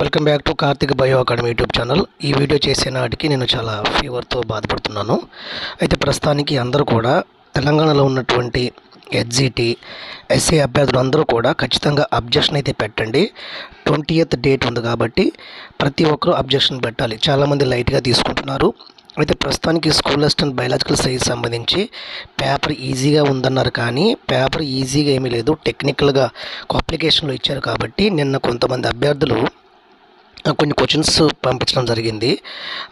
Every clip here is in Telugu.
Welcome back to Karthik bio academy YouTube channel ఈ వీడియో చేసే నాటికి నేను చాలా ఫీవర్తో బాధపడుతున్నాను. అయితే ప్రస్తుతానికి అందరూ కూడా తెలంగాణలో ఉన్నటువంటి హెచ్జిటి ఎస్సీ అభ్యర్థులు అందరూ కూడా ఖచ్చితంగా అబ్జెక్షన్ అయితే పెట్టండి. ట్వంటీ డేట్ ఉంది కాబట్టి ప్రతి ఒక్కరూ అబ్జెక్షన్ పెట్టాలి. చాలామంది లైట్గా తీసుకుంటున్నారు. అయితే ప్రస్తుతానికి స్కూల్ అసిస్టెంట్ బయాలజికల్ సైన్స్ సంబంధించి పేపర్ ఈజీగా ఉందన్నారు కానీ పేపర్ ఈజీగా ఏమీ లేదు. టెక్నికల్గా ఒక అప్లికేషన్లో ఇచ్చారు కాబట్టి నిన్న కొంతమంది అభ్యర్థులు కొన్ని క్వశ్చన్స్ పంపించడం జరిగింది.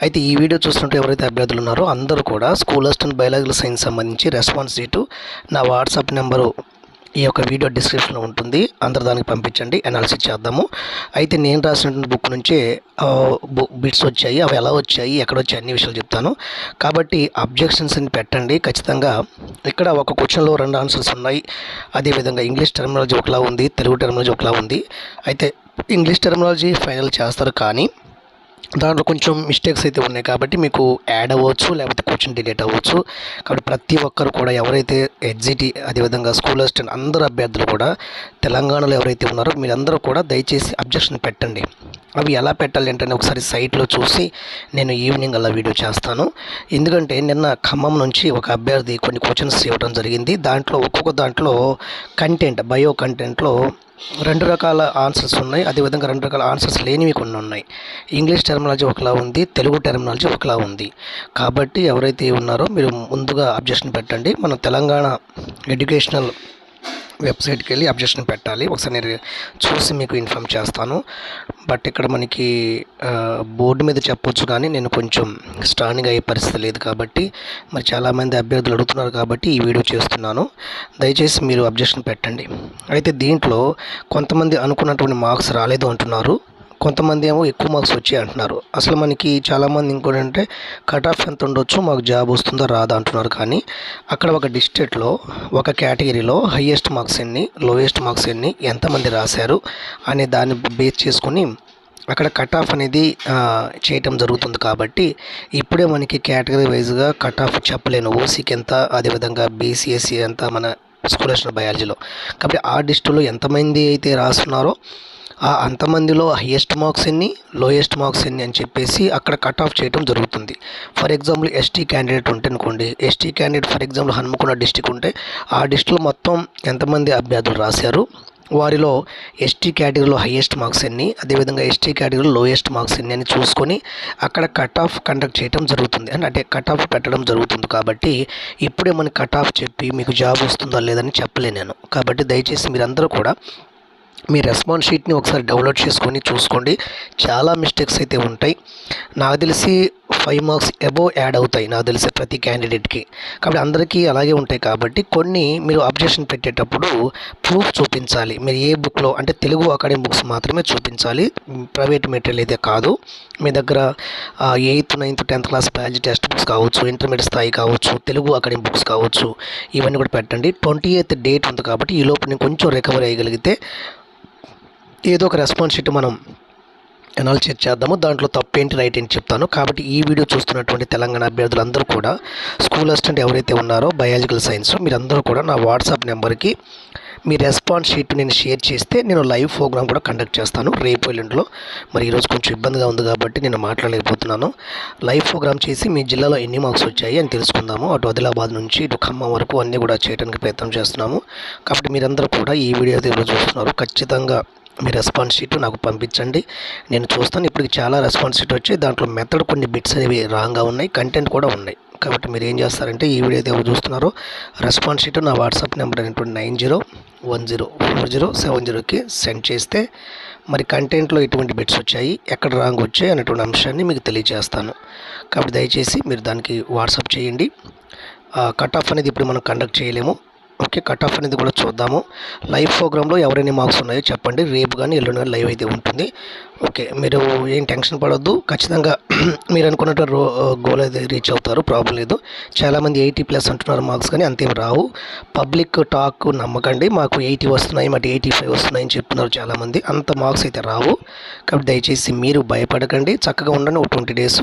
అయితే ఈ వీడియో చూసినట్టు ఎవరైతే అభ్యర్థులు ఉన్నారో అందరూ కూడా స్కూల్ అసిస్టెంట్ బయాలజికల్ సైన్స్ సంబంధించి రెస్పాన్స్ షీటు నా వాట్సాప్ నెంబరు ఈ యొక్క వీడియో డిస్క్రిప్షన్లో ఉంటుంది. అందరు దానికి పంపించండి. అనాలిసిస్ చేద్దాము. అయితే నేను రాసినటువంటి బుక్ నుంచే బిట్స్ వచ్చాయి. అవి ఎలా వచ్చాయి? ఎక్కడ వచ్చాయి? అన్ని విషయాలు చెప్తాను. కాబట్టి అబ్జెక్షన్స్ అని పెట్టండి. ఖచ్చితంగా ఇక్కడ ఒక క్వశ్చన్లో రెండు ఆన్సర్స్ ఉన్నాయి. అదేవిధంగా ఇంగ్లీష్ టెర్మినాలజీ ఒకలా ఉంది. తెలుగు టెర్మినాలజీ ఒకలా ఉంది. అయితే ఇంగ్లీష్ టెర్మినాలజీ ఫైనల్ చేస్తారు కానీ దాంట్లో కొంచెం మిస్టేక్స్ అయితే ఉన్నాయి కాబట్టి మీకు యాడ్ అవ్వచ్చు లేకపోతే క్వశ్చన్ డిలీట్ అవ్వచ్చు. కాబట్టి ప్రతి ఒక్కరు కూడా ఎవరైతే ఎగ్జిటి అదేవిధంగా స్కూల్ అసిస్టెంట్ అందరు అభ్యర్థులు కూడా తెలంగాణలో ఎవరైతే ఉన్నారో మీరందరూ కూడా దయచేసి అబ్జెక్షన్ పెట్టండి. అవి ఎలా పెట్టాలి అంటే ఒకసారి సైట్లో చూసి నేను ఈవినింగ్ అలా వీడియో చేస్తాను. ఎందుకంటే నిన్న ఖమ్మం నుంచి ఒక అభ్యర్థి కొన్ని క్వశ్చన్స్ ఇవ్వడం జరిగింది. దాంట్లో ఒక్కొక్క దాంట్లో కంటెంట్ బయో కంటెంట్లో రెండు రకాల ఆన్సర్స్ ఉన్నాయి. అదేవిధంగా రెండు రకాల ఆన్సర్స్ లేనివి కొన్ని ఉన్నాయి. ఇంగ్లీష్ టెర్మినాలజీ ఒకలా ఉంది. తెలుగు టెర్మినాలజీ ఒకలా ఉంది. కాబట్టి ఎవరైతే ఉన్నారో మీరు ముందుగా అబ్జెక్షన్ పెట్టండి. మన తెలంగాణ ఎడ్యుకేషనల్ వెబ్సైట్కి వెళ్ళి అబ్జెక్షన్ పెట్టాలి. ఒకసారి నేను చూసి మీకు ఇన్ఫామ్ చేస్తాను. బట్ ఇక్కడ మనకి బోర్డు మీద చెప్పొచ్చు కానీ నేను కొంచెం స్టాండింగ్ అయ్యే పరిస్థితి లేదు కాబట్టి మరి చాలామంది అభ్యర్థులు అడుగుతున్నారు కాబట్టి ఈ వీడియో చేస్తున్నాను. దయచేసి మీరు అబ్జెక్షన్ పెట్టండి. అయితే దీంట్లో కొంతమంది అనుకున్నటువంటి మార్క్స్ రాలేదు అంటున్నారు. కొంతమంది ఏమో ఎక్కువ మార్క్స్ వచ్చాయి అంటున్నారు. అసలు మనకి చాలామంది ఇంకోటి అంటే కట్ ఆఫ్ ఎంత ఉండొచ్చు మాకు జాబ్ వస్తుందో రాదా అంటున్నారు. కానీ అక్కడ ఒక డిస్ట్రిక్ట్లో ఒక కేటగిరీలో హయ్యెస్ట్ మార్క్స్ ఎన్ని లోయెస్ట్ మార్క్స్ ఎన్ని ఎంతమంది రాశారు అనే దాన్ని బేస్ చేసుకొని అక్కడ కట్ ఆఫ్ అనేది చేయటం జరుగుతుంది కాబట్టి ఇప్పుడే మనకి కేటగిరీ వైజ్గా కట్ ఆఫ్ చెప్పలేను. ఓసీకి ఎంత అదేవిధంగా బీసీఎస్సీ ఎంత మన స్కూల్ బయాలజీలో. కాబట్టి ఆ డిస్టులో ఎంతమంది అయితే రాస్తున్నారో ఆ అంతమందిలో హయ్యెస్ట్ మార్క్స్ ఎన్ని లోయెస్ట్ మార్క్స్ ఎన్ని అని చెప్పేసి అక్కడ కట్ ఆఫ్ చేయడం జరుగుతుంది. ఫర్ ఎగ్జాంపుల్ ఎస్టీ క్యాండిడేట్ ఉంటే అనుకోండి ST candidate for example Hanmakonda district ఉంటే ఆ డిస్టిక్లో మొత్తం ఎంతమంది అభ్యర్థులు రాశారు? వారిలో ఎస్టీ కేటగిరీలో హయ్యెస్ట్ మార్క్స్ ఎన్ని అదేవిధంగా ఎస్టీ కేటగిరీలో లోయెస్ట్ మార్క్స్ ఎన్ని అని చూసుకొని అక్కడ కట్ ఆఫ్ కండక్ట్ చేయడం జరుగుతుంది. అంటే అంటే కట్ ఆఫ్ పెట్టడం జరుగుతుంది కాబట్టి ఇప్పుడే మనకి కట్ ఆఫ్ చెప్పి మీకు జాబ్ వస్తుందా లేదని చెప్పలేను నేను. కాబట్టి దయచేసి మీరందరూ కూడా మీ రెస్పాన్స్ షీట్ని ఒకసారి డౌన్లోడ్ చేసుకొని చూసుకోండి. చాలా మిస్టేక్స్ అయితే ఉంటాయి. నాకు తెలిసి ఫైవ్ మార్క్స్ అబోవ్ యాడ్ అవుతాయి నాకు తెలిసి ప్రతి క్యాండిడేట్కి. కాబట్టి అందరికీ అలాగే ఉంటాయి కాబట్టి కొన్ని మీరు అబ్జెక్షన్ పెట్టేటప్పుడు ప్రూఫ్ చూపించాలి. మీరు ఏ బుక్లో అంటే తెలుగు అకాడమీ బుక్స్ మాత్రమే చూపించాలి. ప్రైవేట్ మెటీరియల్ అయితే కాదు. మీ దగ్గర eighth ninth tenth class biology text books కావచ్చు ఇంటర్మీడియట్ స్థాయి కావచ్చు తెలుగు అకాడమీ బుక్స్ కావచ్చు ఇవన్నీ కూడా పెట్టండి. ట్వంటీ ఎయిత్ డేట్ ఉంది కాబట్టి ఈ లోపు నేను కొంచెం రికవరీ అయ్యగలిగితే ఏదో ఒక రెస్పాన్స్ షీట్ మనం అనాలిసిస్ చేద్దాము. దాంట్లో తప్పేంటి రైట్ ఏంటి చెప్తాను. కాబట్టి ఈ వీడియో చూస్తున్నటువంటి తెలంగాణ అభ్యర్థులందరూ కూడా స్కూల్ అసిస్టెంట్ ఎవరైతే ఉన్నారో బయాలజికల్ సైన్స్ మీరందరూ కూడా నా వాట్సాప్ నెంబర్కి మీ రెస్పాన్స్ షీట్ నేను షేర్ చేస్తే నేను లైవ్ ప్రోగ్రామ్ కూడా కండక్ట్ చేస్తాను. రేపు ఎల్లుండిలో. మరి ఈరోజు కొంచెం ఇబ్బందిగా ఉంది కాబట్టి నేను మాట్లాడలేకపోతున్నాను. లైవ్ ప్రోగ్రామ్ చేసి మీ జిల్లాలో ఎన్ని మార్క్స్ వచ్చాయి అని తెలుసుకుందాము. అటు ఆదిలాబాద్ నుంచి ఇటు ఖమ్మం వరకు అన్నీ కూడా చేయడానికి ప్రయత్నం చేస్తున్నాము. కాబట్టి మీరందరూ కూడా ఈ వీడియో అయితే ఈరోజు చూస్తున్నారు ఖచ్చితంగా మీ రెస్పాన్స్ షీట్ నాకు పంపించండి. నేను చూస్తాను ఇప్పటికి చాలా రెస్పాన్స్ షీట్ వచ్చి దాంట్లో మెథడ్ కొన్ని బిట్స్ అనేవి రాంగ్గా ఉన్నాయి కంటెంట్ కూడా ఉన్నాయి. కాబట్టి మీరు ఏం చేస్తారంటే ఈ వీడియో అయితే ఎవరు చూస్తున్నారో. రెస్పాన్స్ షీట్ నా వాట్సాప్ నెంబర్ అనేటువంటి nine zero one zero four zero seven జీరోకి సెండ్ చేస్తే మరి కంటెంట్లో ఎటువంటి బిట్స్ వచ్చాయి ఎక్కడ రాంగ్ వచ్చాయి అనేటువంటి అంశాన్ని మీకు తెలియజేస్తాను. కాబట్టి దయచేసి మీరు దానికి వాట్సాప్ చేయండి. కట్ ఆఫ్ అనేది ఇప్పుడు మనం కండక్ట్ చేయలేము. ఓకే కట్ ఆఫ్ అనేది కూడా చూద్దాము. లైవ్ ప్రోగ్రాంలో ఎవరైనా మార్క్స్ ఉన్నాయో చెప్పండి. రేపు కానీ ఎల్లుండి కానీ లైవ్ అయితే ఉంటుంది. ఓకే మీరు ఏం టెన్షన్ పడొద్దు. ఖచ్చితంగా మీరు అనుకున్నట్టు రో గోల్ అయితే రీచ్ అవుతారు. ప్రాబ్లం లేదు. చాలామంది ఎయిటీ ప్లస్ అంటున్నారు మార్క్స్ కానీ అంతేం రావు. పబ్లిక్ టాక్ నమ్మకండి. మాకు ఎయిటీ వస్తున్నాయి మాకు ఎయిటీ ఫైవ్ వస్తున్నాయి అని చెప్తున్నారు చాలామంది. అంత మార్క్స్ అయితే రావు. కాబట్టి దయచేసి మీరు భయపడకండి. చక్కగా ఉండండి. ఒక ట్వంటీ డేస్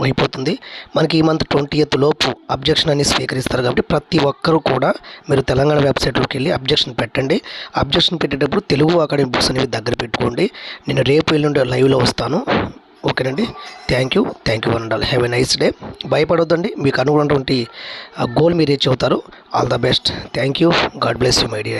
అయిపోతుంది. మనకి ఈ మంత్ ట్వంటీ ఎయిత్ లోపు అబ్జెక్షన్ అని స్వీకరిస్తారు కాబట్టి ప్రతి ఒక్కరూ కూడా మీరు తెలంగాణ వెబ్సైట్లోకి వెళ్ళి అబ్జెక్షన్ పెట్టండి. అబ్జెక్షన్ పెట్టేటప్పుడు తెలుగు అకాడమీ బుక్స్ అనేవి దగ్గర పెట్టుకోండి. నేను రేపు ఎల్లుండి లైవ్లో వస్తాను. ఓకేనండి? Thank you. Thank you and have a nice day. భయపడొద్దండి. మీకు అనుకున్నటువంటి గోల్ మీరు రీచ్ అవుతారు. All the best. Thank you. God bless you my dear.